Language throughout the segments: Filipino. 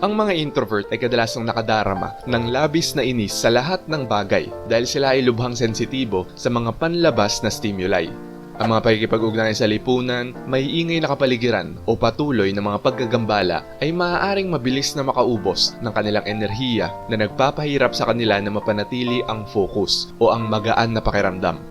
Ang mga introvert ay kadalasang nakadarama ng labis na inis sa lahat ng bagay dahil sila ay lubhang sensitibo sa mga panlabas na stimuli. Ang mga pakikipag-ugnayan sa lipunan, may ingay na kapaligiran o patuloy na mga paggagambala ay maaaring mabilis na makaubos ng kanilang enerhiya na nagpapahirap sa kanila na mapanatili ang focus o ang magaan na pakiramdam.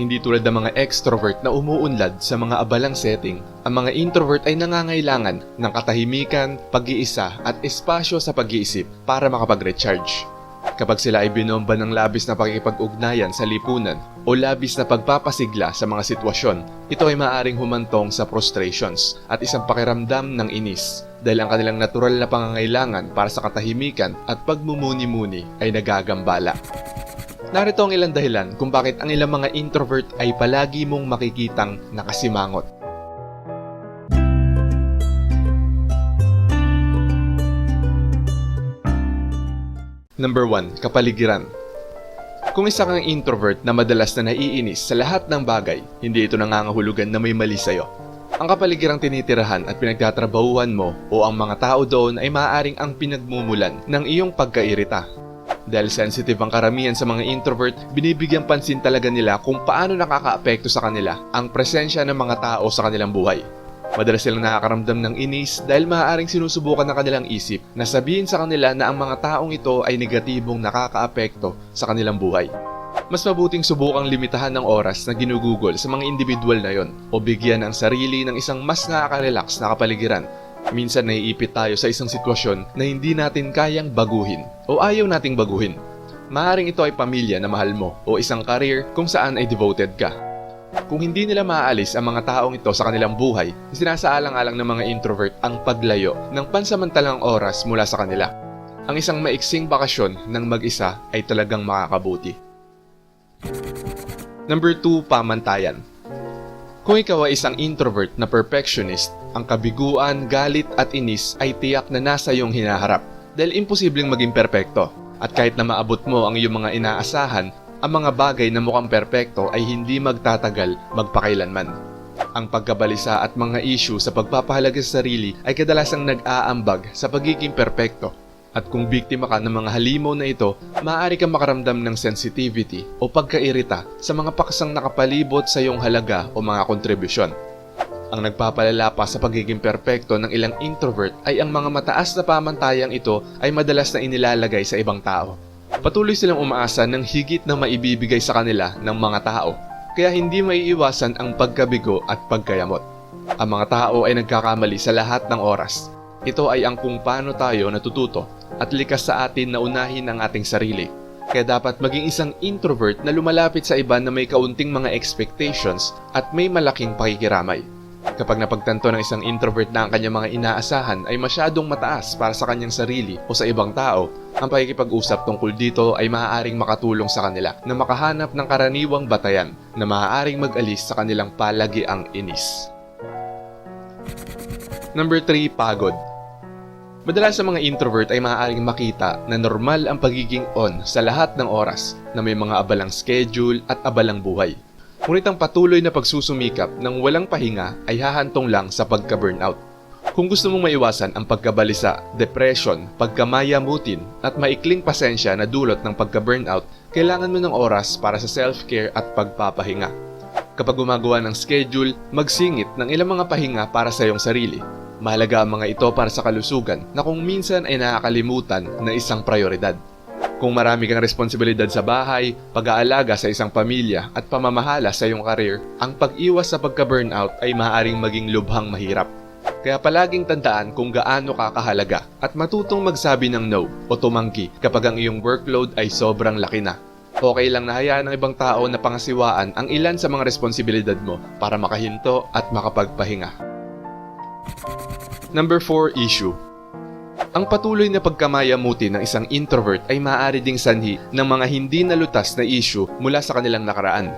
Hindi tulad ng mga extrovert na umuunlad sa mga abalang setting, ang mga introvert ay nangangailangan ng katahimikan, pag-iisa at espasyo sa pag-iisip para makapag-recharge. Kapag sila ay binomba ng labis na pakikipag-ugnayan sa lipunan o labis na pagpapasigla sa mga sitwasyon, ito ay maaaring humantong sa frustrations at isang pakiramdam ng inis dahil ang kanilang natural na pangangailangan para sa katahimikan at pagmumuni-muni ay nagagambala. Narito ang ilang dahilan kung bakit ang ilang mga introvert ay palagi mong makikitang nakasimangot. Number 1. Kapaligiran Kung isa kang introvert na madalas na naiinis sa lahat ng bagay, hindi ito nangangahulugan na may mali sa'yo. Ang kapaligirang tinitirahan at pinagtatrabahuhan mo o ang mga tao doon ay maaaring ang pinagmumulan ng iyong pagkairita. Dahil sensitive ang karamihan sa mga introvert, binibigyan pansin talaga nila kung paano nakakaapekto sa kanila ang presensya ng mga tao sa kanilang buhay. Madalas silang nakakaramdam ng inis dahil maaaring sinusubukan ng kanilang isip na sabihin sa kanila na ang mga taong ito ay negatibong nakakaapekto sa kanilang buhay. Mas mabuting subukang limitahan ng oras na ginugugol sa mga individual na yon o bigyan ang sarili ng isang mas nakaka-relax na kapaligiran. Minsan naiipit tayo sa isang sitwasyon na hindi natin kayang baguhin o ayaw nating baguhin. Maaring ito ay pamilya na mahal mo o isang career kung saan ay devoted ka. Kung hindi nila maaalis ang mga taong ito sa kanilang buhay, sinasaalang-alang ng mga introvert ang paglayo ng pansamantalang oras mula sa kanila. Ang isang maiksing bakasyon ng mag-isa ay talagang makakabuti. Number 2, pamantayan. Kung ikaw ay isang introvert na perfectionist, ang kabiguan, galit at inis ay tiyak na nasa iyong hinaharap dahil imposibleng maging perpekto. At kahit na maabot mo ang iyong mga inaasahan, ang mga bagay na mukhang perpekto ay hindi magtatagal magpakailanman. Ang pagkabalisa at mga issue sa pagpapahalaga sa sarili ay kadalasang nag-aambag sa pagiging perpekto. At kung biktima ka ng mga halimaw na ito, maaari kang makaramdam ng sensitivity o pagkairita sa mga paksang nakapalibot sa iyong halaga o mga kontribusyon. Ang nagpapalala pa sa pagiging perpekto ng ilang introvert ay ang mga mataas na pamantayang ito ay madalas na inilalagay sa ibang tao. Patuloy silang umaasa ng higit na maibibigay sa kanila ng mga tao, kaya hindi maiiwasan ang pagkabigo at pagkayamot. Ang mga tao ay nagkakamali sa lahat ng oras. Ito ay ang kung paano tayo natututo at likas sa atin na unahin ang ating sarili. Kaya dapat maging isang introvert na lumalapit sa iba na may kaunting mga expectations at may malaking pakikiramay. Kapag napagtanto ng isang introvert na ang kanyang mga inaasahan ay masyadong mataas para sa kanyang sarili o sa ibang tao, ang pakikipag-usap tungkol dito ay maaaring makatulong sa kanila na makahanap ng karaniwang batayan na maaaring mag-alis sa kanilang palagiang inis. Number 3, pagod. Madalas sa mga introvert ay maaaring makita na normal ang pagiging on sa lahat ng oras na may mga abalang schedule at abalang buhay. Ngunit ang patuloy na pagsusumikap ng walang pahinga ay hahantong lang sa pagka-burnout. Kung gusto mong maiwasan ang pagkabalisa, depression, pagkamayamutin at maikling pasensya na dulot ng pagka-burnout, kailangan mo ng oras para sa self-care at pagpapahinga. Kapag gumagawa ng schedule, magsingit ng ilang mga pahinga para sa iyong sarili. Mahalaga ang mga ito para sa kalusugan na kung minsan ay nakakalimutan na isang prioridad. Kung marami kang responsibilidad sa bahay, pag-aalaga sa isang pamilya at pamamahala sa iyong karir, ang pag-iwas sa pagka-burnout ay maaaring maging lubhang mahirap. Kaya palaging tandaan kung gaano ka kahalaga at matutong magsabi ng no o tumanggi kapag ang iyong workload ay sobrang laki na. Okay lang na hayaan ng ibang tao na pangasiwaan ang ilan sa mga responsibilidad mo para makahinto at makapagpahinga. Number 4 issue ang patuloy na pagkamayamuti ng isang introvert ay maaari ding sanhi ng mga hindi nalutas na issue mula sa kanilang nakaraan.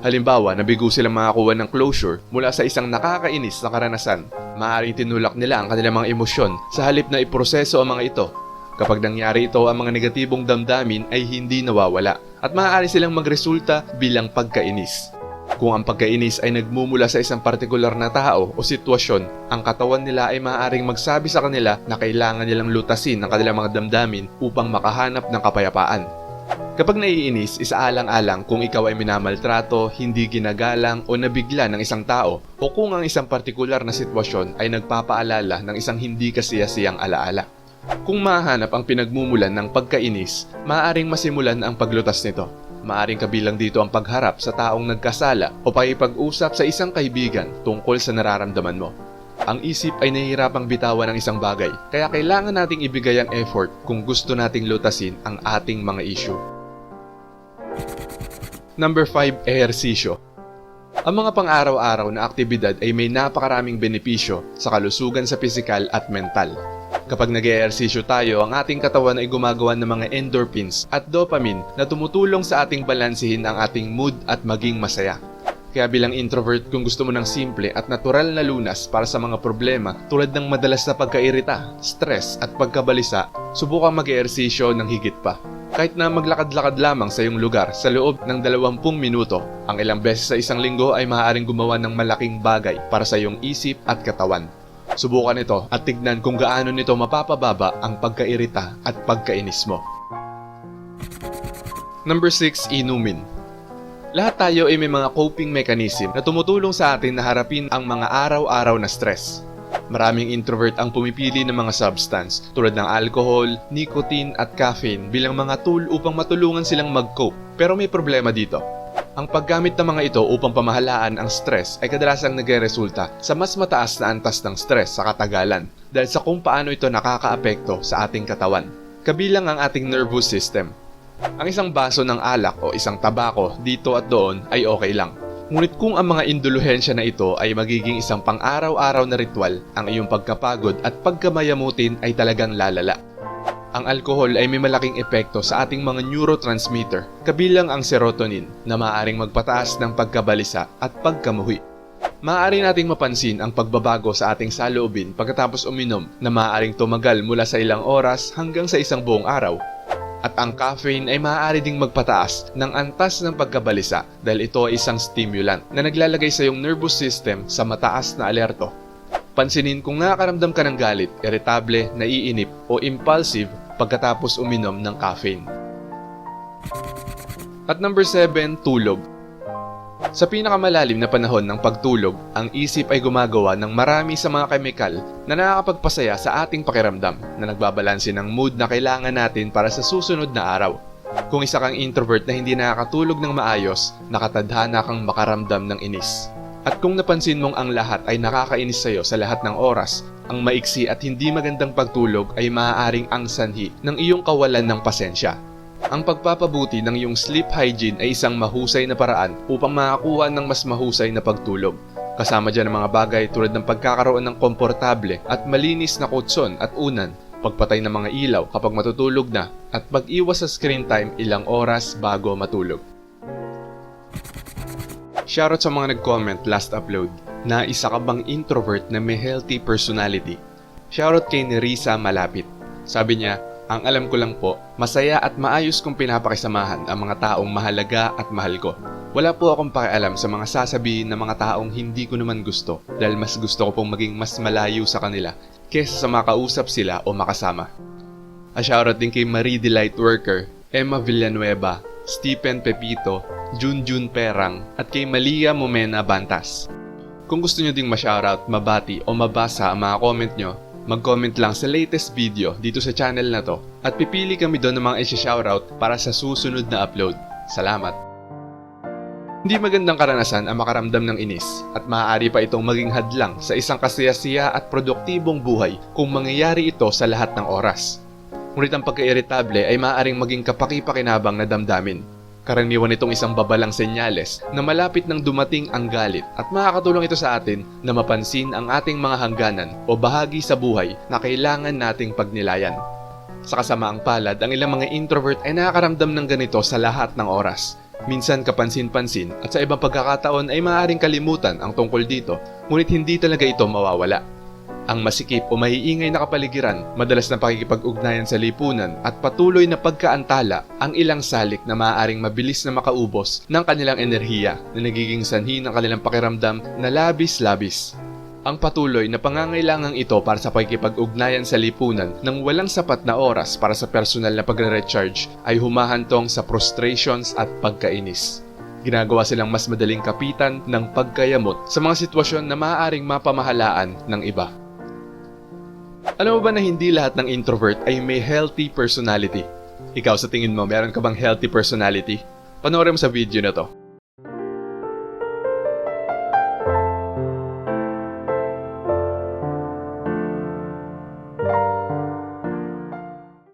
Halimbawa, nabigo silang makakuha ng closure mula sa isang nakakainis na karanasan. Maaaring tinulak nila ang kanilang mga emosyon sa halip na iproseso ang mga ito. Kapag nangyari ito, ang mga negatibong damdamin ay hindi nawawala at maaari silang magresulta bilang pagkainis. Kung ang pagkainis ay nagmumula sa isang partikular na tao o sitwasyon, ang katawan nila ay maaaring magsabi sa kanila na kailangan nilang lutasin ang kanilang mga damdamin upang makahanap ng kapayapaan. Kapag naiinis, isaalang-alang kung ikaw ay minamaltrato, hindi ginagalang o nabigla ng isang tao o kung ang isang partikular na sitwasyon ay nagpapaalala ng isang hindi kasiyasiyang alaala. Kung mahanap ang pinagmumulan ng pagkainis, maaaring masimulan ang paglutas nito. Maaring kabilang dito ang pagharap sa taong nagkasala o pakipag-usap sa isang kaibigan tungkol sa nararamdaman mo. Ang isip ay nahihirapang bitawan ng isang bagay, kaya kailangan nating ibigay ang effort kung gusto nating lutasin ang ating mga issue. Number 5, ehersisyo. Ang mga pang-araw-araw na aktibidad ay may napakaraming benepisyo sa kalusugan sa pisikal at mental. Kapag nag ehersisyo tayo, ang ating katawan ay gumagawa ng mga endorphins at dopamine na tumutulong sa ating balansehin ang ating mood at maging masaya. Kaya bilang introvert, kung gusto mo ng simple at natural na lunas para sa mga problema tulad ng madalas na pagkairita, stress at pagkabalisa, subukang mag-ehersisyo ng higit pa. Kahit na maglakad-lakad lamang sa iyong lugar sa loob ng 20 minuto, ang ilang beses sa isang linggo ay maaaring gumawa ng malaking bagay para sa iyong isip at katawan. Subukan ito at tignan kung gaano nito mapapababa ang pagkairita at pagkainis mo. Number 6, inumin. Lahat tayo ay may mga coping mechanism na tumutulong sa atin na harapin ang mga araw-araw na stress. Maraming introvert ang pumipili ng mga substance tulad ng alcohol, nicotine at caffeine bilang mga tool upang matulungan silang mag-cope. Pero may problema dito. Ang paggamit ng mga ito upang pamahalaan ang stress ay kadalasang nagre-resulta sa mas mataas na antas ng stress sa katagalan dahil sa kung paano ito nakakaapekto sa ating katawan. Kabilang ang ating nervous system. Ang isang baso ng alak o isang tabako dito at doon ay okay lang. Ngunit kung ang mga induluhensya na ito ay magiging isang pang-araw-araw na ritual, ang iyong pagkapagod at pagkamayamutin ay talagang lalala. Ang alkohol ay may malaking epekto sa ating mga neurotransmitter, kabilang ang serotonin na maaaring magpataas ng pagkabalisa at pagkamuhi. Maaari nating mapansin ang pagbabago sa ating saloobin pagkatapos uminom na maaaring tumagal mula sa ilang oras hanggang sa isang buong araw. At ang caffeine ay maaari ding magpataas ng antas ng pagkabalisa dahil ito ay isang stimulant na naglalagay sa iyong nervous system sa mataas na alerto. Pansinin kung nakakaramdam ka ng galit, irritable, naiinip o impulsive pagkatapos uminom ng caffeine. At number 7, tulog. Sa pinakamalalim na panahon ng pagtulog, ang isip ay gumagawa ng marami sa mga kemikal na nakakapagpasaya sa ating pakiramdam na nagbabalanse ng mood na kailangan natin para sa susunod na araw. Kung isa kang introvert na hindi nakakatulog ng maayos, nakatadhana kang makaramdam ng inis. At kung napansin mong ang lahat ay nakakainis sa'yo sa lahat ng oras, ang maiksi at hindi magandang pagtulog ay maaaring ang sanhi ng iyong kawalan ng pasensya. Ang pagpapabuti ng iyong sleep hygiene ay isang mahusay na paraan upang makakuha ng mas mahusay na pagtulog. Kasama dyan ang mga bagay tulad ng pagkakaroon ng komportable at malinis na kutson at unan, pagpatay ng mga ilaw kapag matutulog na, at pag-iwas sa screen time ilang oras bago matulog. Shoutout sa mga nag-comment last upload na isa ka bang introvert na may healthy personality. Shoutout kay Nerissa Malapit. Sabi niya, ang alam ko lang po, masaya at maayos kong pinapakisamahan ang mga taong mahalaga at mahal ko. Wala po akong pakialam sa mga sasabihin ng mga taong hindi ko naman gusto dahil mas gusto ko pong maging mas malayo sa kanila kesa sa makausap sila o makasama. A shoutout din kay Marie Delight Worker, Emma Villanueva, Stephen Pepito, Junjun Perang at kay Malia Momena Bantas. Kung gusto nyo ding ma-shoutout, mabati o mabasa ang mga comment nyo, mag-comment lang sa latest video dito sa channel na to at pipili kami doon ng mga isi-shoutout para sa susunod na upload. Salamat! Hindi magandang karanasan ang makaramdam ng inis at maaari pa itong maging hadlang sa isang kasiyasiya at produktibong buhay kung mangyayari ito sa lahat ng oras. Ngunit ang pagka-irritable ay maaaring maging kapaki-pakinabang na damdamin. Karaniwan itong isang babalang senyales na malapit nang dumating ang galit at makakatulong ito sa atin na mapansin ang ating mga hangganan o bahagi sa buhay na kailangan nating pagnilayan. Sa kasamaang palad, ang ilang mga introvert ay nakakaramdam ng ganito sa lahat ng oras. Minsan kapansin-pansin at sa ibang pagkakataon ay maaaring kalimutan ang tungkol dito, ngunit hindi talaga ito mawawala. Ang masikip o maiingay na kapaligiran, madalas na pakikipag-ugnayan sa lipunan at patuloy na pagkaantala ang ilang salik na maaaring mabilis na makaubos ng kanilang enerhiya na nagiging sanhi ng kanilang pakiramdam na labis-labis. Ang patuloy na pangangailangang ito para sa pakikipag-ugnayan sa lipunan ng walang sapat na oras para sa personal na pagre-recharge ay humahantong sa frustrations at pagkainis. Ginagawa silang mas madaling kapitan ng pagkayamot sa mga sitwasyon na maaaring mapamahalaan ng iba. Alam mo ba na hindi lahat ng introvert ay may healthy personality? Ikaw sa tingin mo, meron ka bang healthy personality? Panoorin mo sa video na to.